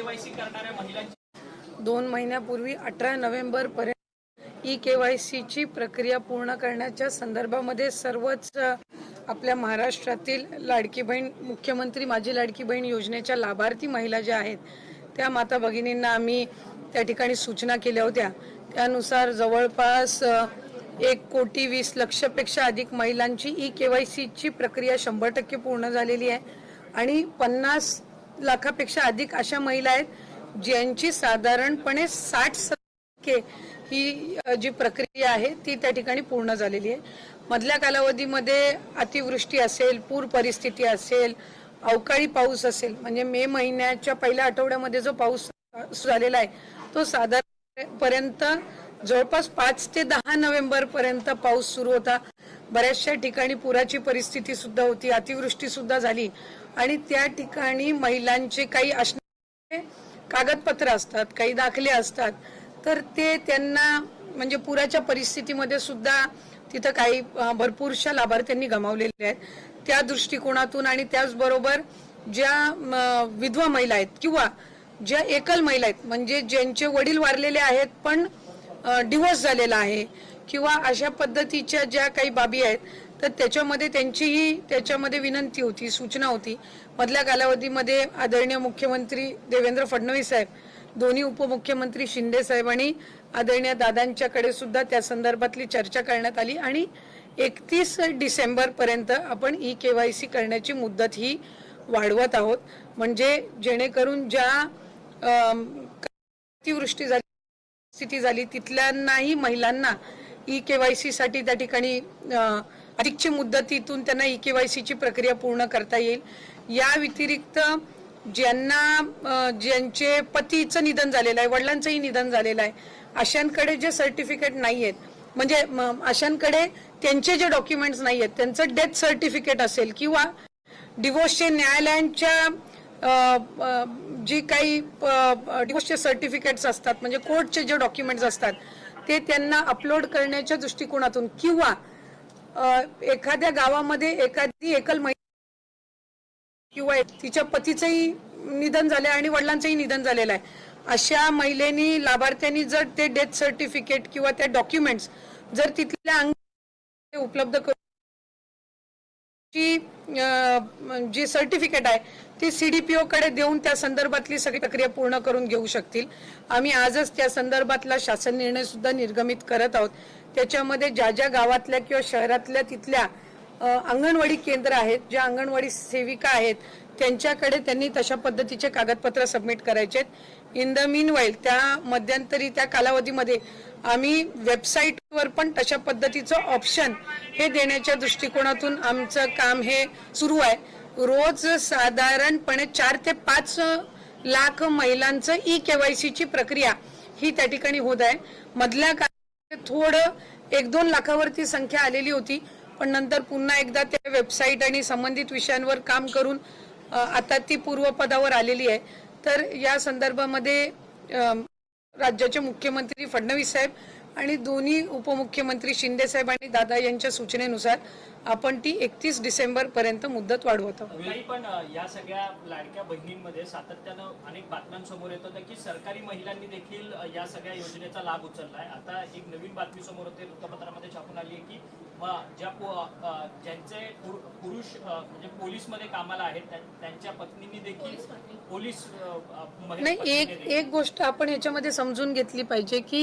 KYC करणाऱ्या महिलांची दोन महिन्यापूर्वी अठरा नोव्हेंबर पर्यंत ई के वाय सीची प्रक्रिया पूर्ण करण्याच्या संदर्भामध्ये सर्वच आपल्या महाराष्ट्रातील लाडकी बहीण मुख्यमंत्री माझी लाडकी बहीण योजनेच्या लाभार्थी महिला ज्या आहेत त्या माता भगिनींना आम्ही त्या ठिकाणी सूचना केल्या होत्या. त्यानुसार जवळपास एक कोटी वीस लक्षपेक्षा अधिक महिलांची ई के वाय सीची प्रक्रिया शंभर टक्के पूर्ण झालेली आहे. आणि पन्नास लाखापेक्षा अधिक अशा महिला आहेत ज्यांची साधारणपणे साठ टक्के ही जी प्रक्रिया आहे ती त्या ठिकाणी पूर्ण झालेली आहे. मधल्या कालावधीमध्ये अतिवृष्टी असेल पूर परिस्थिती असेल अवकाळी पाऊस असेल म्हणजे मे महिन्याच्या पहिल्या आठवड्यामध्ये जो पाऊस झालेला आहे तो साधारण पर्यंत जवळपास पाच ते दहा नोव्हेंबर पर्यंत पाऊस सुरू होता. बऱ्याचशा ठिकाणी पुराची परिस्थिती सुद्धा होती अतिवृष्टी सुद्धा झाली. आणि त्या ठिकाणी महिलांचे काही असणारे कागदपत्र असतात काही दाखले असतात. तर ते त्यांना म्हणजे पुराच्या परिस्थितीमध्ये सुद्धा तिथं काही भरपूरशा लाभार्थ्यांनी गमावलेले आहेत. त्या दृष्टिकोनातून आणि त्याचबरोबर ज्या विधवा महिला आहेत किंवा ज्या एकल महिला आहेत म्हणजे ज्यांचे वडील वारलेले आहेत पण डिवोर्स झालेला आहे किंवा अशा पद्धतीच्या ज्या काही बाबी आहेत तर त्याच्यामध्ये त्यांचीही त्याच्यामध्ये विनंती होती सूचना होती. मधल्या कालावधीमध्ये आदरणीय मुख्यमंत्री देवेंद्र फडणवीस साहेब दोन्ही उपमुख्यमंत्री शिंदे साहेब आणि आदरणीय दादांच्याकडे सुद्धा त्या संदर्भातली चर्चा करण्यात आली आणि एकतीस डिसेंबरपर्यंत आपण ई के वाय सी करण्याची मुदत ही वाढवत आहोत. म्हणजे जेणेकरून ज्या अतिवृष्टी झाली स्थिती झाली तिथल्यांनाही महिलांना ई केवायसी साठी त्या ठिकाणी अधिकची मुदतीतून त्यांना ई केवायसीची प्रक्रिया पूर्ण करता येईल. या व्यतिरिक्त ज्यांना ज्यांचे पतीचं निधन झालेलं आहे वडिलांचंही निधन झालेलं आहे अशांकडे जे सर्टिफिकेट नाही आहेत म्हणजे अशांकडे त्यांचे जे डॉक्युमेंट्स नाही आहेत त्यांचं डेथ सर्टिफिकेट असेल किंवा डिवोर्सचे न्यायालयांच्या जी काही डिवोर्सचे सर्टिफिकेट्स असतात म्हणजे कोर्टचे जे डॉक्युमेंट्स असतात ते त्यांना अपलोड करण्याच्या दृष्टिकोनातून किंवा एखाद्या गावामध्ये एखादी एकल महिला किंवा तिच्या पतीचंही निधन झालं आणि वडिलांचंही निधन झालेलं आहे. अशा महिलेनी लाभार्थ्यांनी जर ते डेथ सर्टिफिकेट किंवा त्या डॉक्युमेंट्स जर तिथल्या अंग उपलब्ध करून जी सर्टिफिकेट आहे ती सी डी पी कडे देऊन त्या संदर्भातली सगळी प्रक्रिया पूर्ण करून घेऊ शकतील. आम्ही आजच त्या संदर्भातला शासन निर्णय सुद्धा निर्गमित करत आहोत. त्याच्यामध्ये ज्या ज्या गावातल्या किंवा शहरातल्या तिथल्या अंगणवाडी केंद्र आहेत ज्या अंगणवाडी सेविका आहेत त्यांच्याकडे त्यांनी तशा पद्धतीचे कागदपत्र सबमिट करायचे आहेत इन द मीन वाईल त्या मध्यंतरी त्या कालावधीमध्ये आम्ही वेबसाईटवर पण तशा पद्धतीचं ऑप्शन हे देण्याच्या दृष्टिकोनातून आमचं काम हे सुरू आहे. रोज साधारणपणे चार ते पाच लाख महिलांचं ई केवायसीची प्रक्रिया ही त्या ठिकाणी होत आहे. मधल्या काळात थोडं एक दोन लाखावरती संख्या आलेली होती पण नंतर पुन्हा एकदा त्या वेबसाईट आणि संबंधित विषयांवर काम करून आता ती पूर्वपदावर आलेली आहे. तर या संदर्भामध्ये राज्याचे मुख्यमंत्री फडणवीस साहेब आणि दोन्ही उपमुख्यमंत्री शिंदे साहेब आणि दादा यांच्या सूचनेनुसार आपण ती एकतीस डिसेंबर पर्यंत मुदत वाढवत. आहोत काही पण या सगळ्या लाडक्या बहिणींमध्ये सातत्यानं अनेक बातम्यांसमोर येत होतं की सरकारी महिलांनी देखील या सगळ्या योजनेचा लाभ उचललाय. आता एक नवीन बातमी समोर होते वृत्तपत्रामध्ये छापून आली आहे की ज्या ज्यांचे पुर- पुरुष म्हणजे पोलीसमध्ये कामाला आहेत त्या- त्यांच्या पत्नींनी देखील पोलीस नाही एक एक गोष्ट आपण याच्यामध्ये समजून घेतली पाहिजे की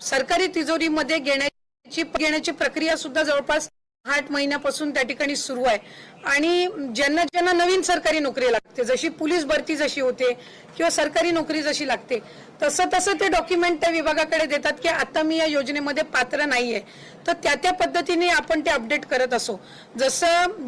सरकारी तिजोरीमध्ये घेण्याची घेण्याची प्रक्रिया सुद्धा जवळपास आठ महिन्यापासून त्या ठिकाणी सुरू आहे. आणि ज्यांना ज्यांना नवीन सरकारी नोकरी लागते जशी पोलीस भरती जशी होते किंवा सरकारी नोकरी जशी लागते तसं तसं ते डॉक्युमेंट त्या विभागाकडे देतात की आता मी या योजनेमध्ये पात्र नाहीये. तर त्या त्या पद्धतीने आपण ते अपडेट करत असो. जसं